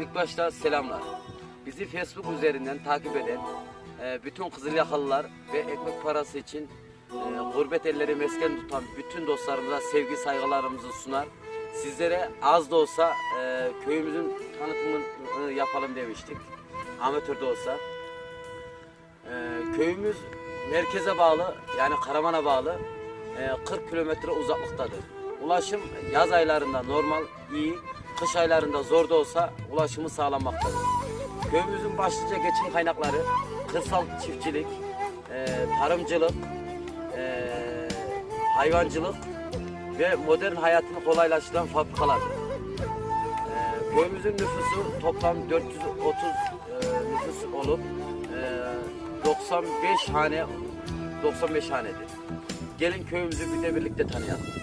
İlk başta selamlar. Bizi Facebook üzerinden takip eden e, bütün Kızılyakalılar ve ekmek parası için e, gurbet elleri mesken tutan bütün dostlarımıza sevgi saygılarımızı sunar. Sizlere az da olsa e, köyümüzün tanıtımını yapalım demiştik. Amatör de olsa. E, köyümüz merkeze bağlı yani Karaman'a bağlı e, 40 kilometre uzaklıktadır. Ulaşım yaz aylarında normal iyi, kış aylarında zor da olsa ulaşımı sağlanmaktadır. Köyümüzün başlıca geçim kaynakları kırsal çiftçilik, e, tarımcılık, e, hayvancılık ve modern hayatını kolaylaştıran fabrikalardır. E, köyümüzün nüfusu toplam 430 e, nüfus olup e, 95 hane 95 hanedir. Gelin köyümüzü bir de birlikte tanıyalım.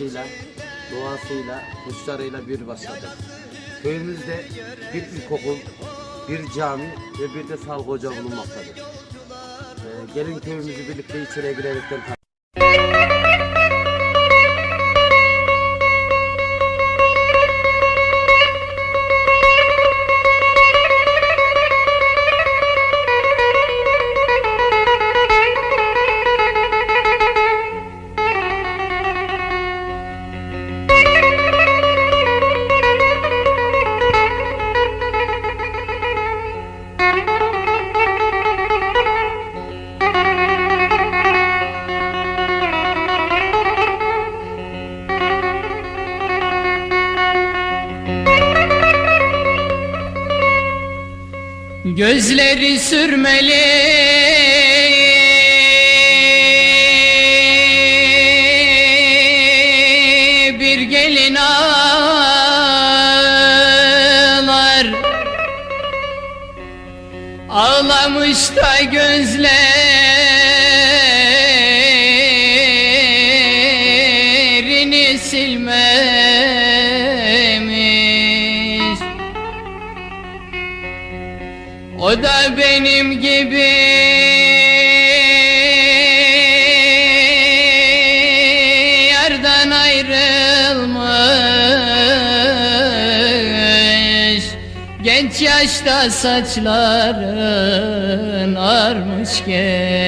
Havasıyla, doğasıyla, kuşlarıyla bir başladı. Köyümüzde bir ilkokul, bir cami ve bir de sağlık ocağı bulunmaktadır. Ee, gelin köyümüzü birlikte içeriye girerekten da gözlerini silmemiş. O da benim gibi yardan ayrılmış Genç yaşta saçların armış gelin.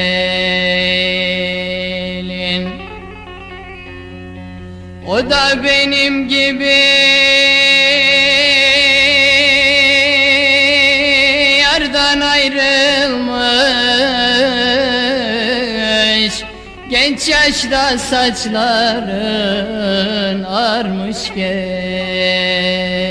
O da benim gibi yardan ayrılmış. Genç yaşta saçların armış gelin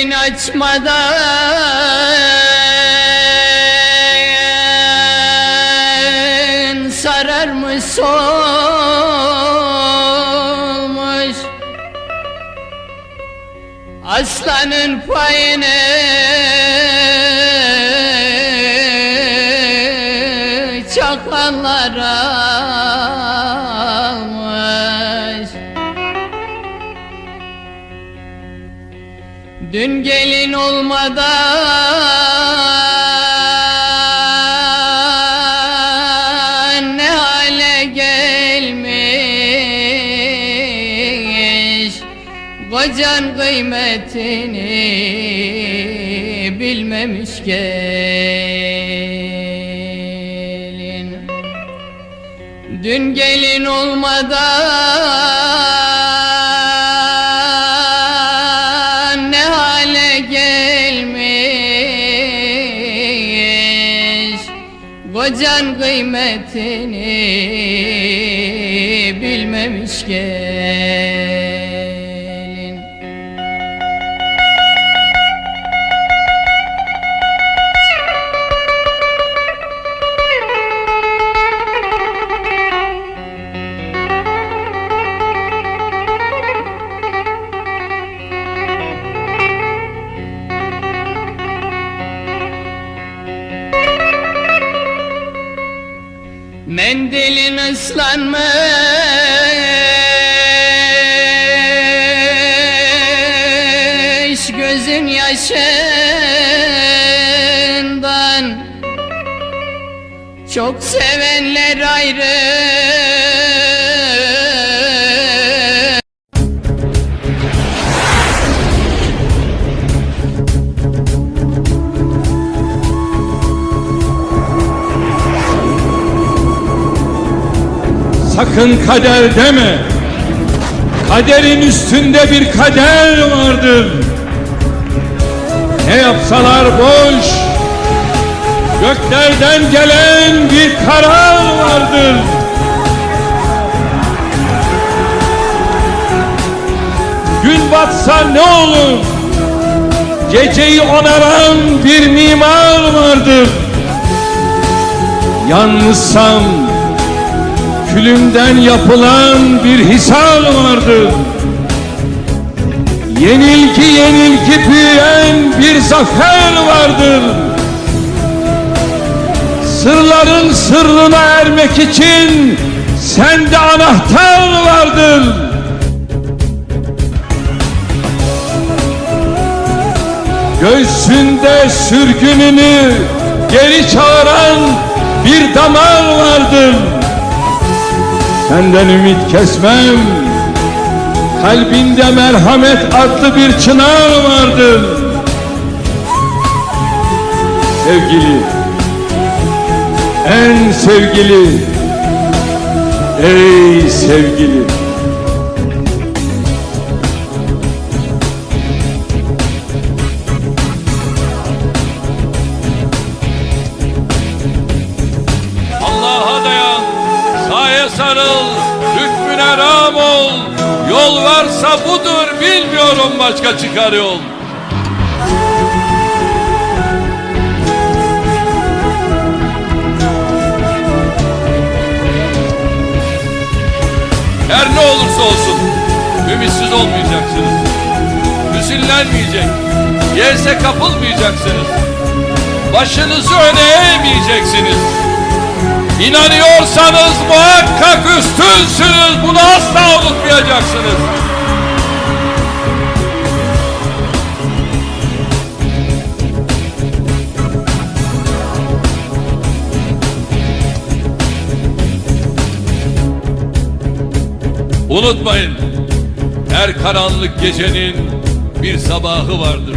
Güllerin açmadan sararmış solmuş Aslanın payını çakallar Kocan kıymetini bilmemiş gelin. Dün gelin olmadan ne hale gelmiş? Kocan kıymetini bilmemiş gelin ıslanmış gözün yaşından Çok sevenler ayrı Sakın kader deme. Kaderin üstünde bir kader vardır. Ne yapsalar boş, göklerden gelen bir karar vardır. Gün batsa ne olur? Geceyi onaran bir mimar vardır. Yalnızsam külümden yapılan bir hisar vardır. Yenilgi yenilgi büyüyen bir zafer vardır. Sırların sırrına ermek için sende anahtar vardır. Göğsünde sürgününü geri çağıran bir damar vardır. Senden ümit kesmem. Kalbinde merhamet adlı bir çınar vardır. Sevgili, en sevgili, ey sevgili. Varsa budur, bilmiyorum başka çıkar yol. Her ne olursa olsun, ümitsiz olmayacaksınız. Hüzünlenmeyecek, yerse kapılmayacaksınız. Başınızı öne eğmeyeceksiniz. İnanıyorsanız muhakkak üstünsünüz. Bunu asla unutmayacaksınız. Unutmayın, her karanlık gecenin bir sabahı vardır.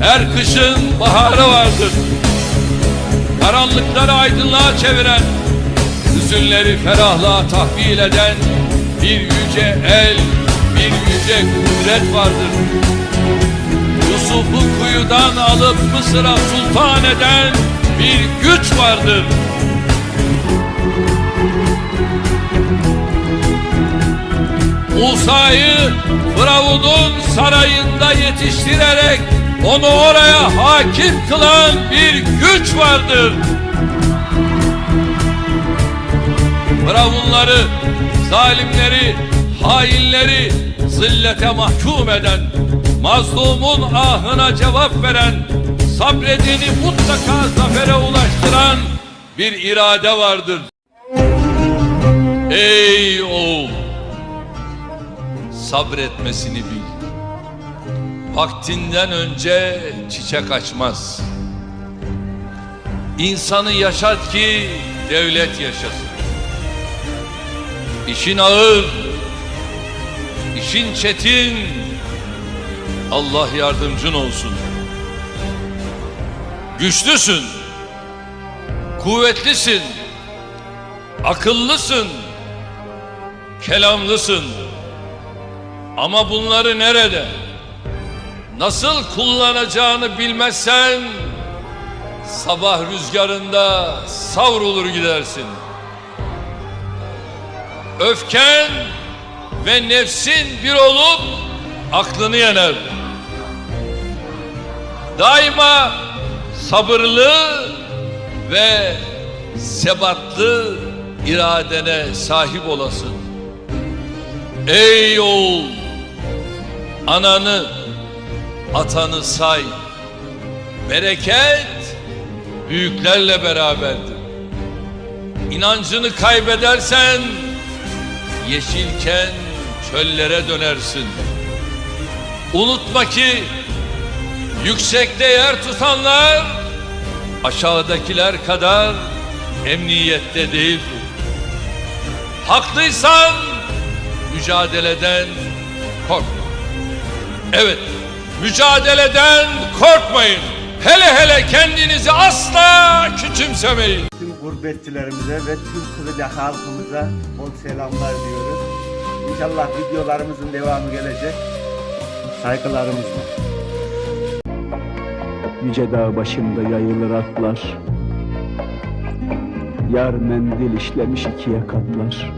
Her kışın baharı vardır. Karanlıkları aydınlığa çeviren, hüzünleri ferahlığa tahvil eden bir yüce el, bir yüce kudret vardır. Yusuf'u kuyudan alıp Mısır'a sultan eden bir güç vardır. Musa'yı Firavun'un sarayında yetiştirerek onu oraya hakim kılan bir güç vardır. Firavunları, zalimleri, hainleri zillete mahkum eden, mazlumun ahına cevap veren, sabredeni mutlaka zafere ulaştıran bir irade vardır. Ey oğul! Sabretmesini bil. Vaktinden önce çiçek açmaz. İnsanı yaşat ki devlet yaşasın. İşin ağır, işin çetin. Allah yardımcın olsun. Güçlüsün, kuvvetlisin, akıllısın, kelamlısın. Ama bunları nerede? Nasıl kullanacağını bilmezsen sabah rüzgarında savrulur gidersin. Öfken ve nefsin bir olup aklını yener. Daima sabırlı ve sebatlı iradene sahip olasın. Ey oğul! Ananı, atanı say. Bereket büyüklerle beraberdir. İnancını kaybedersen yeşilken çöllere dönersin. Unutma ki yüksekte yer tutanlar aşağıdakiler kadar emniyette değildir. Haklıysan mücadeleden korkma. Evet, mücadeleden korkmayın. Hele hele kendinizi asla küçümsemeyin. Tüm gurbetçilerimize ve tüm Kızılca halkımıza bol selamlar diyoruz. İnşallah videolarımızın devamı gelecek. Saygılarımızla. Yüce dağ başında yayılır atlar, Yar mendil işlemiş ikiye katlar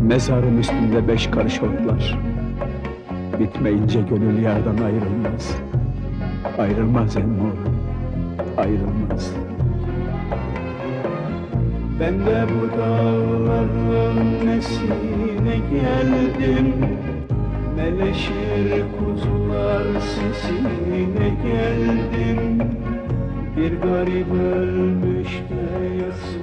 Mezarın üstünde beş karış otlar Bitmeyince gönül yardan ayrılmaz. Ayrılmaz emmoğlum Ayrılmaz. Ben de bu dağların nesine geldim. Meleşir kuzular sesine geldim. Bir garip ölmüş de yasın